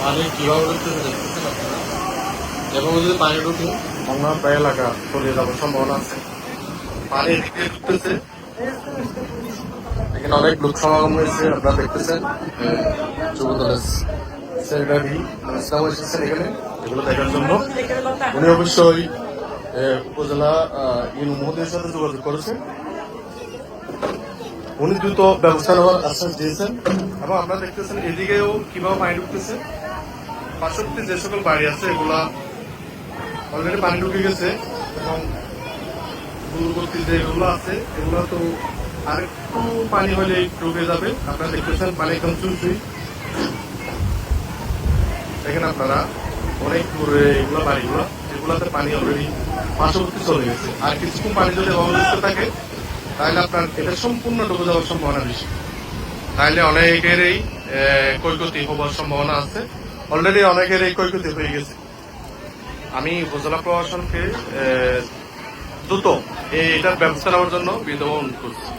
পানি কীভাবে ঢুকতেছে দেখতেছেন আপনারা এভাবে যদি পানি ঢুকে মনে প্রায় এলাকা চলে যাওয়ার সম্ভাবনা আছে। পানি এদিকে ঢুকতেছে। এখানে অনেক লোক সমাগম হয়েছে, আপনারা দেখতেছেন। যুবদলের সেক্রেটারি ইসলাম এসেছেন এখানে, এগুলো দেখার জন্য। উনি অবশ্যই উপজেলা ইউনো মহোদয়ের সাথে যোগাযোগ করেছেন। উনি দ্রুত ব্যবস্থা নেওয়ার আশ্বাস দিয়েছেন। এবং আপনারা দেখতেছেন এদিকেও কীভাবে পানি ঢুকতেছে। পার্শ্ববর্তী যে সকল বাড়ি আছে, এগুলা অলরেডি পানি ঢুকে গেছে এবং দূরবর্তী যে এগুলো আছে। এগুলো তো আর একটু পানি হলে ঢুকে যাবে। আপনারা দেখতেছেন, পানি একদম চুলচুই। দেখেন আপনারা, অনেক দূরে এগুলো বাড়িগুলো, এগুলাতে পানি অলরেডি পার্শ্ববর্তী চলে গেছে। আর কিছুক্ষণ পানি যদি অবস্থিত থাকে, তাহলে আপনার এটা সম্পূর্ণ ডুবে যাওয়ার সম্ভাবনা বেশি। তাহলে অনেকেরই ক্ষয়ক্ষতি হবার সম্ভাবনা আছে। অলরেডি অনেকের এই ক্ষয়ক্ষতি হয়ে গেছে। আমি উপজেলা প্রশাসনকে দ্রুত এটার ব্যবস্থা নেওয়ার জন্য বিধবা অনুরোধ করছি।